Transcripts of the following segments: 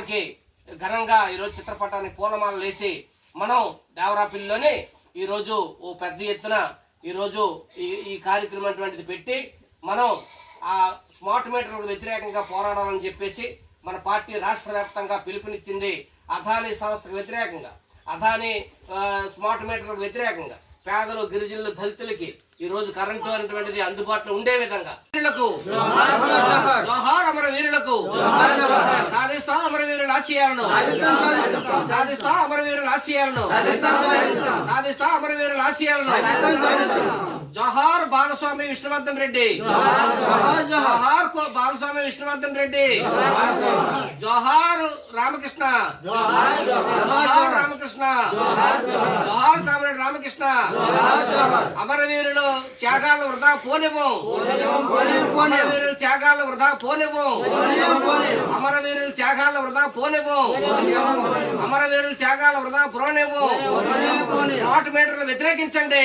పూలమాలకి ఘనంగా ఈరోజు చిత్రపటానికి పూలమాలలు వేసి మనం దేవరాపిల్లిలోనే ఈరోజు ఓ పెద్ద ఎత్తున ఈరోజు ఈ ఈ కార్యక్రమం అటువంటిది పెట్టి మనం ఆ స్మార్ట్ మీటర్లకు వ్యతిరేకంగా పోరాడాలని చెప్పేసి మన పార్టీ రాష్ట్ర వ్యాప్తంగా పిలుపునిచ్చింది అదానీ సంస్థకు వ్యతిరేకంగా. అదానీ స్మార్ట్ మీటర్లకు వ్యతిరేకంగా. పేదలు గిరిజనులు దళితులకి ఈ రోజు కరెంటు అనేటువంటిది అందుబాటులో ఉండే విధంగా. వీరులకు జోహార్ అమర వీరులకు సాధిస్తా అమర వీరుల ఆశయాలను సాధిస్తా అమర వీరుల ఆశయాలను సాధిస్తా అమర వీరుల ఆశయాలను జోహార్ బాలస్వామి విష్ణువర్ధన్ రెడ్డి కో- విష్ణువర్ధన్ రెడ్డి. జోహార్ రామకృష్ణ. జోహార్ రామకృష్ణ. జోహార్ కామరేడ్ రామకృష్ణ. అమరవీరులు త్యాగాలు వృధా పోనివ్వం. అమరవీరులు త్యాగాలు వృధా పోనివ్వం. అమరవీరులు త్యాగాలు వృధా పోనివ్వం. అమరవీరులు త్యాగాలు వృధా పోనివ్వం. స్మార్ట్ మీటర్లు వ్యతిరేకించండి.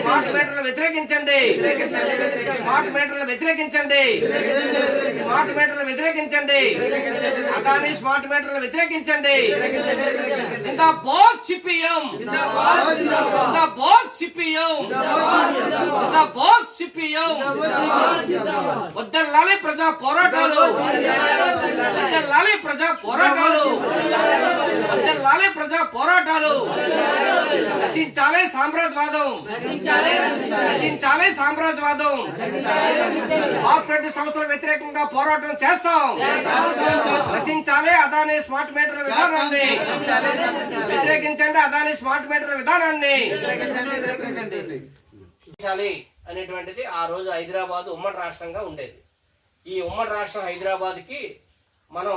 స్మార్ట్ మీటర్లు వ్యతిరేకించండి. స్మార్ట్ మీటర్లు వ్యతిరేకించండి. స్మార్ట్ మీటర్లు వ్యతిరేకించండి. అదాని స్మార్ట్ మీటర్లు వ్యతిరేకించండి. ఇంకా బోత్ సిపిఎం. ఇంకా బోత్ సిపిఎం. ఇంకా బోత్ సిపిఎం. వద్దల్లాలి ప్రజా పోరాటాలు. వద్దల్లాలి ప్రజా పోరాటాలు. లాలే ప్రజా పోరాటాలు. నశించాలే సామ్రాజ్యవాదం నశించాలే సామ్రాజ్యవాదం కార్పొరేట్ సంస్థల వ్యతిరేకంగా పోరాటం చేస్తాం. నశించాలే అదాని స్మార్ట్ మీటర్ విధానాన్ని. వ్యతిరేకించండి అదాని స్మార్ట్ మీటర్ విధానాన్ని. వ్యతిరేకించాలి అనేటువంటిది ఆ రోజు హైదరాబాద్ ఉమ్మడి రాష్ట్రంగా ఉండేది. ఈ ఉమ్మడి రాష్ట్రం హైదరాబాద్కి మనం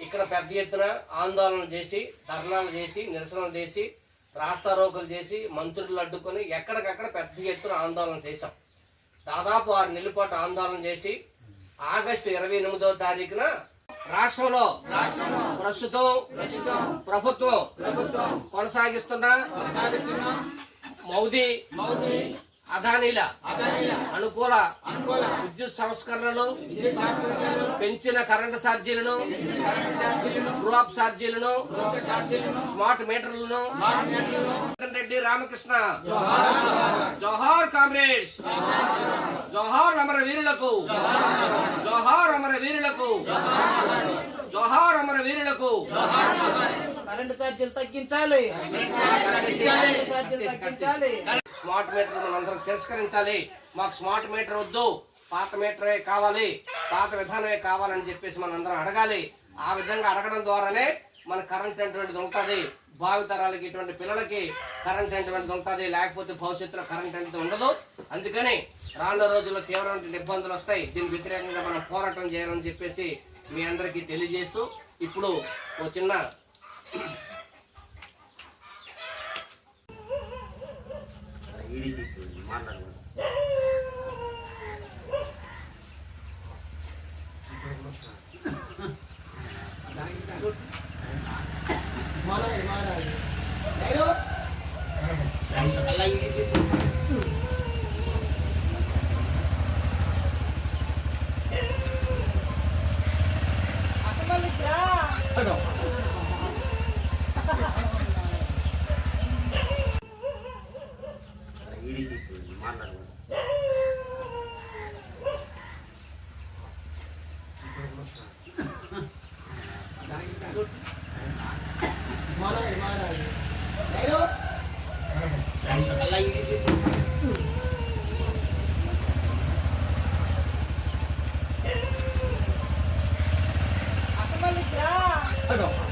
ఇక్కడ పెద్ద ఎత్తున ఆందోళన చేసి ధర్నాలు చేసి నిరసనలు చేసి రాస్తారోకలు చేసి మంత్రులు అడ్డుకొని ఎక్కడికక్కడ పెద్ద ఎత్తున ఆందోళన చేశాం. దాదాపు ఆరు నెలల పాటు ఆందోళన చేసి ఆగస్టు ఇరవై ఎనిమిదవ తారీఖున రాష్ట్రంలో ప్రస్తుతం ప్రభుత్వం కొనసాగిస్తున్న మౌదీ అదానీల అనుకూల విద్యుత్ సంస్కరణలు పెంచిన కరెంటు ఛార్జీలను గ్రూప్ ఛార్జీలను స్మార్ట్ మీటర్లను రెడ్డి రామకృష్ణ. జోహార్ కామ్రేడ్స్ జోహార్ అమర వీరులకు. జోహార్ అమర వీరులకు. జోహార్ అమర వీరులకు. కరెంటు ఛార్జీలు తగ్గించాలి. కరెంటు ఛార్జీలు తగ్గించాలి. స్మార్ట్ మీటర్ మనందరం తిరస్కరించాలి. మాకు స్మార్ట్ మీటర్ వద్దు. పాత మీటరే కావాలి. పాత విధానమే కావాలని చెప్పేసి మనందరం అడగాలి. ఆ విధంగా అడగడం ద్వారానే మన కరెంట్ అటువంటిది ఉంటుంది భావితరాలకి ఇటువంటి పిల్లలకి కరెంట్ అటువంటిది ఉంటుంది లేకపోతే భవిష్యత్తులో కరెంట్ అనేది ఉండదు. అందుకని రానున్న రోజుల్లో తీవ్రమైన ఇబ్బందులు వస్తాయి. దీనికి వ్యతిరేకంగా మనం పోరాటం చేయాలని చెప్పేసి మీ అందరికీ తెలియజేస్తూ ఇప్పుడు ఓ చిన్న ఈ రీతి మాట్లాడుకుంటాం Aduh.